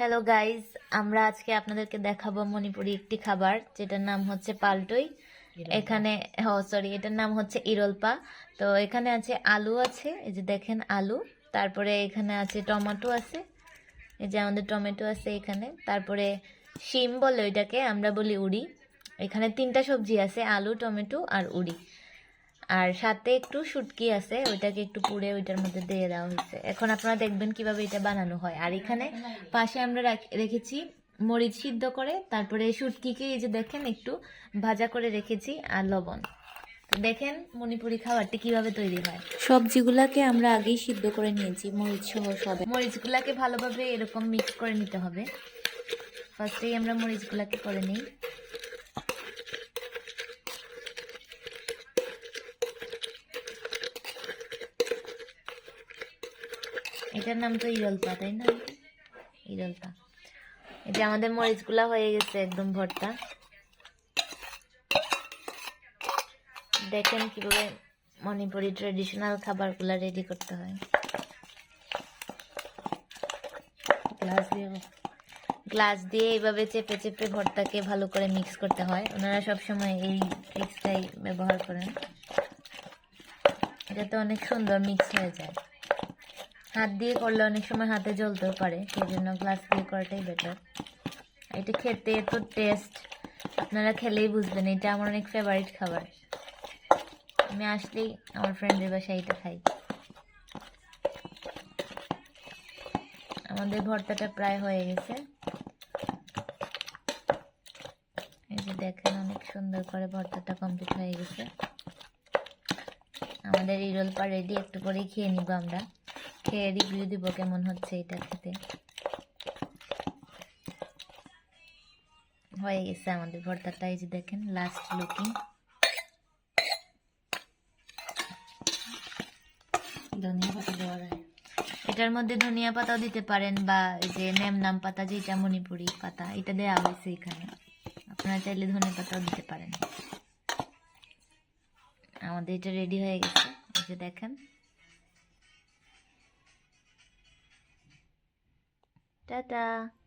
Hello guys আমরা আজকে আপনাদেরকে দেখাবো মণিপুরি একটি খাবার যেটার নাম হচ্ছে পাল্টই। এখানে ও সরি এটার নাম হচ্ছে ইরলপা। তো এখানে আছে আলু আছে এই যে দেখেন আলু। তারপরে এখানে আছে টমেটো আছে এই যে আমাদের টমেটো আছে এখানে। তারপরে শিম বলে ওইটাকে আমরা বলি উড়ি। এখানে তিনটা সবজি আছে আলু টমেটো আর উড়ি। আর সাথে একটু শুটকি আছে ওইটাকে একটু পুড়ে ওইটার মধ্যে দিয়ে দেওয়া হয়েছে। এখন আপনারা দেখবেন কীভাবে এটা বানানো হয়। আর এখানে পাশে আমরা রাখ- রেখেছি মরিচ সিদ্ধ করে তারপরে শুটকিকে এই যে দেখেন একটু ভাজা করে রেখেছি আর লবণ। দেখেন মণিপুরি খাবারটি কীভাবে তৈরি হয়। সবজিগুলাকে আমরা আগেই সিদ্ধ করে নিয়েছি মরিচ সহ সব। মরিচগুলাকে ভালোভাবে এরকম মিক্স করে নিতে হবে। ফার্স্টেই আমরা মরিচগুলাকে করে নিই। এটার নাম তো ইরলপা তাই না? ইরলপা এই যে আমাদের মরিচগুলা হয়ে গেছে একদম ভর্তা। দেখেন কীভাবে মণিপুরি ট্রেডিশনাল খাবারগুলা রেডি করতে হয়। গ্লাস দিয়ে গ্লাস দিয়ে এইভাবে চেপে চেপে ভর্তাকে ভালো করে মিক্স করতে হয়। ওনারা সবসময় এই ট্রিক্সটাই ব্যবহার করেন। এটা তো অনেক সুন্দর মিক্স হয়ে যায়। হাত দিয়ে করলে অনেক সময় হাতে জ্বলতেও পারে সেই জন্য গ্লাস দিয়ে করাটাই বেটার এটা খেতে এত টেস্ট আপনারা খেলেই বুঝবেন, এটা আমার অনেক ফেভারিট খাবার। আমি আসলেই আমার ফ্রেন্ডের বাসায় এটা খাই। আমাদের ভর্তাটা প্রায় হয়ে গেছে। এই যে দেখেন অনেক সুন্দর করে ভর্তাটা কমপ্লিট হয়ে গেছে। আমাদের ইরোল পা রেডি, একটু পরেই খেয়ে নিব আমরা। খেয়ে রিভিউ দিব কেমন হচ্ছে এটা খেতে। হয়ে গেছে আমাদের ভর্তাটা, এই যে দেখেন লাস্ট লুকিং ধনিয়া পাতা দেওয়া যায়। এটার মধ্যে ধনিয়া পাতাও দিতে পারেন বা এই যে নেমনাম পাতা যেটা মণিপুরি পাতা, এটা দেওয়া হয়েছে এখানে। আপনারা চাইলে ধনে পাতাও দিতে পারেন। আমাদের এটা রেডি হয়ে গেছে। এই যে দেখেন 哒哒。